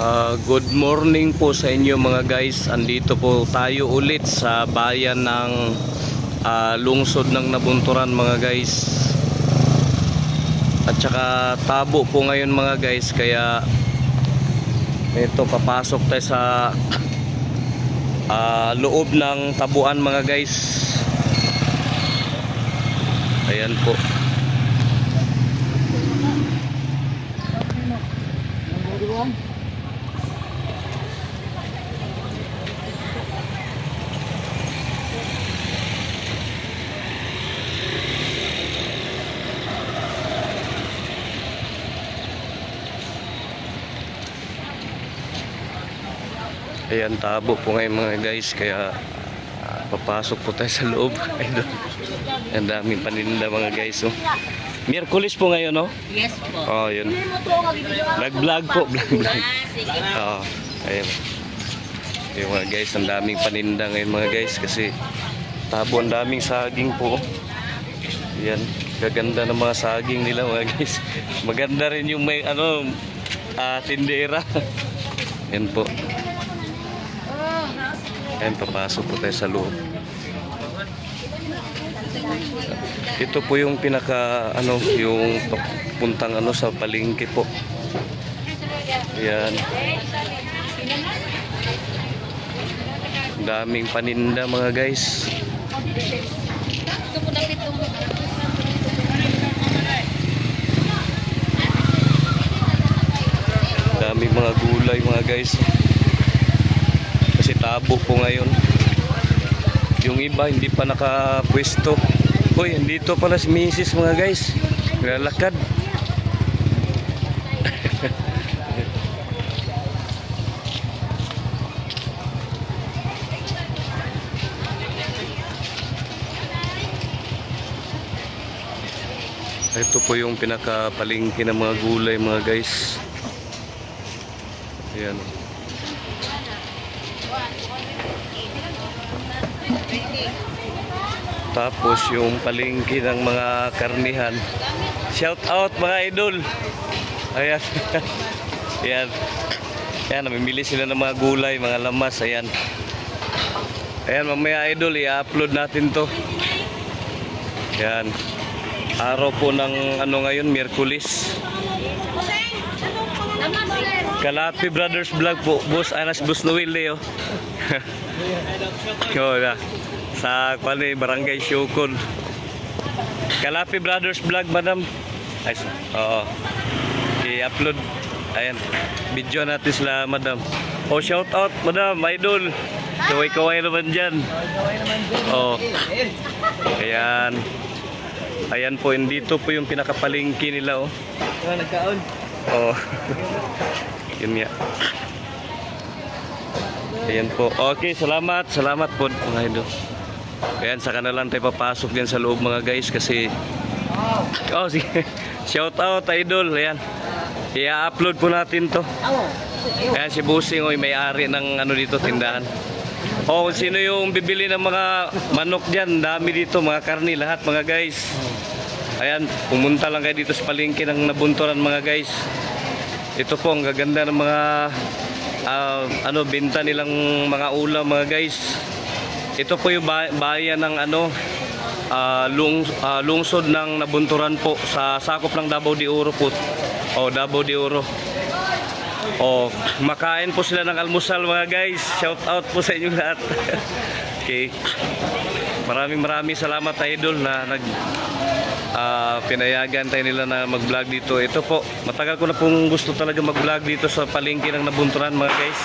Ah, good morning po sa inyo mga guys. Andito po tayo ulit sa bayan ng ah, lungsod ng Nabunturan mga guys. At saka tabo po ngayon mga guys kaya ito papasok tayo sa ah, loob ng tabuan mga guys. Ayan po. Ayan, tabo po ngayon mga guys. Kaya ah, papasok po tayo sa loob. Ayun. Ang daming paninda mga guys. Oh. Miyerkules po ngayon, no? Yes po. Oh, yun. Vlog-vlog po, vlog-vlog. Ah. Oo, ayun. Yung mga guys, ang daming paninda ngayon mga guys kasi tabo ang daming saging po. Yan, gaganda ng mga saging nila mga guys. Maganda rin yung may ano, ah, tindera. Yan po. Yan, papasok po tayo sa loob. Ito po yung pinaka ano, yung puntang ano sa palengke po. Yan. Ang Daming paninda mga guys. Daming mga gulay mga guys. Tabo po ngayon. Yung iba hindi pa nakapwesto. Hoy, andito pala si Mrs. mga guys. Naglalakad. Ito po yung pinakapalingki ng mga gulay mga guys. Ayan. Tapos yung palingki ng mga karnihan. Shout out mga idol. Ayan. Ayan. Ayan, namimili sila ng mga gulay, mga lamas. Ayan. Ayan, mamaya idol, i-upload natin to. Ayan. Araw po ng ano ngayon, Miyerkules. Kalapi Brothers Vlog po. Boss Anas Boss Noel eh, oh. oh na. Sa kwan eh, Barangay Syukon. Kalapi Brothers Vlog, madam. Ay, oo. I-upload. Ayan. Video natin sila, madam. Oh, shout out, madam. Idol. Kaway-kaway naman dyan. Oh. Ayan. Ayan po, dito po yung pinakapalingki nila, oh. nagkaon. Oh. Yun nga. Ayan po. Okay, salamat. Salamat po mga idol. Ayan, saka na lang tayo papasok din sa loob mga guys kasi Oh, sige. Shout out idol. Ayan. I-upload po natin to. Ayan si Busing oy may-ari ng ano dito tindahan. Oh, sino yung bibili ng mga manok diyan, dami dito, mga karni lahat mga guys. Ayan, pumunta lang kayo dito sa palengke ng nabunturan mga guys. Ito po ang gaganda ng mga ah, ano benta nilang mga ulam mga guys. Ito po yung ba- bayan ng ano ah, lung, ah, lungsod ng nabunturan po sa sakop ng Davao de Oro po. O Davao de Oro. O makain po sila ng almusal mga guys. Shout out po sa inyo lahat. okay. Maraming maraming salamat idol na nag pinayagan tayo nila na mag-vlog dito. Ito po, matagal ko na pong gusto talaga mag-vlog dito sa palengke ng Nabunturan mga guys.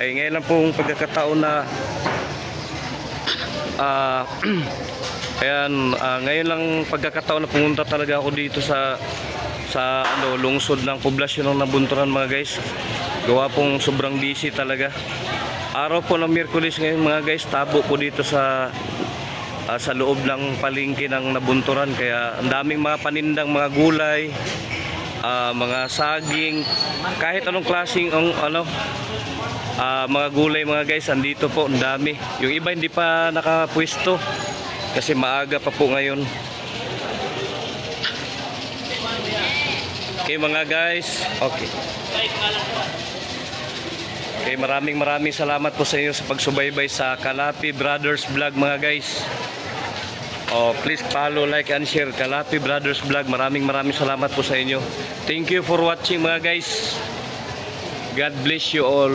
Eh ngayon lang pong pagkakataon na ah ayan, ah, ngayon lang pagkakataon na pumunta talaga ako dito sa sa ano, lungsod ng poblasyon ng Nabunturan mga guys. Gawa pong sobrang busy talaga. Araw po ng Miyerkules ngayon mga guys, tabo po dito sa ah, sa loob ng palengke ng nabunturan. Kaya ang daming mga panindang mga gulay ah, mga saging kahit anong klaseng ang ano ah, mga gulay mga guys andito po ang dami. Yung iba hindi pa nakapwesto kasi maaga pa po ngayon. Okay mga guys. Okay. Okay, maraming maraming salamat po sa inyo sa pagsubaybay sa Kalapi Brothers Vlog mga guys. Oh, please follow, like, and share Kalapi Brothers Vlog. Maraming maraming salamat po sa inyo. Thank you for watching mga guys. God bless you all.